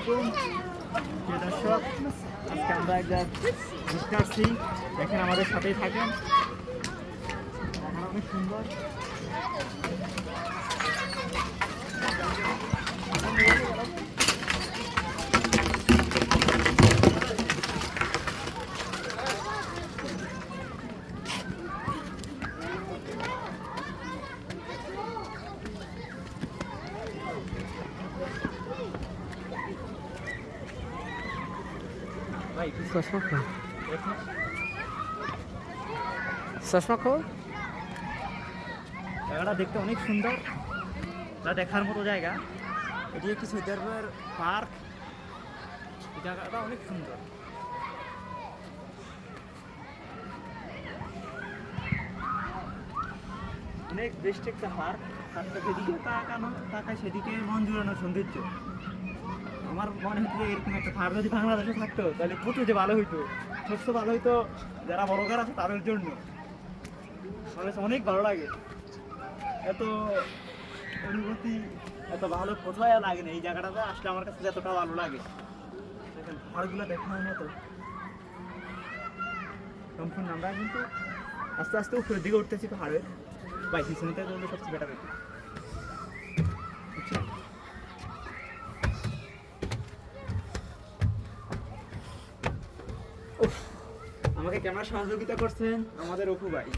আলাইকুম দর্শক আজকে আমরা একটা ঘুরতে আসছি। দেখেন আমাদের সাথেই থাকেন। অনেক সুন্দর। চশমা দেখেন চশমা খোল। জায়গাটা দেখতে অনেক সুন্দর। যা দেখার মতো জায়গা। এটি একটি সৌদি আরবের পার্ক জায়গাটা অনেক সুন্দর। অনেক বেস্ট একটা পার্ক। তারপরে যেদিকে তাকানো, তাকায় সেদিকে মন জুড়ানো সৌন্দর্য। আমার মনে হচ্ছে যে এরকম একটা পার্ক যদি বাংলাদেশে থাকতো, তাহলে কত যে ভালো হইতো সবচেয়ে ভালো হইতো, যারা বড় ঘর আছে তাদের জন্য। অনেক ভালো লাগে। এত অনুভূতি, এত ভালো কোথায় লাগে না, এই জায়গাটাতে আসলে আমার কাছে যতটা ভালো লাগে। দেখেন পাহাড়গুলো দেখার মতো। সম্পূর্ণ আমরা কিন্তু আস্তে আস্তে উপরের দিকে উঠতেছি পাহাড়ের। বাই পিছনেতে গেলে সবচেয়ে বেটার আমাকে ক্যামেরা সহযোগিতা করছেন আমাদের অপু ভাই।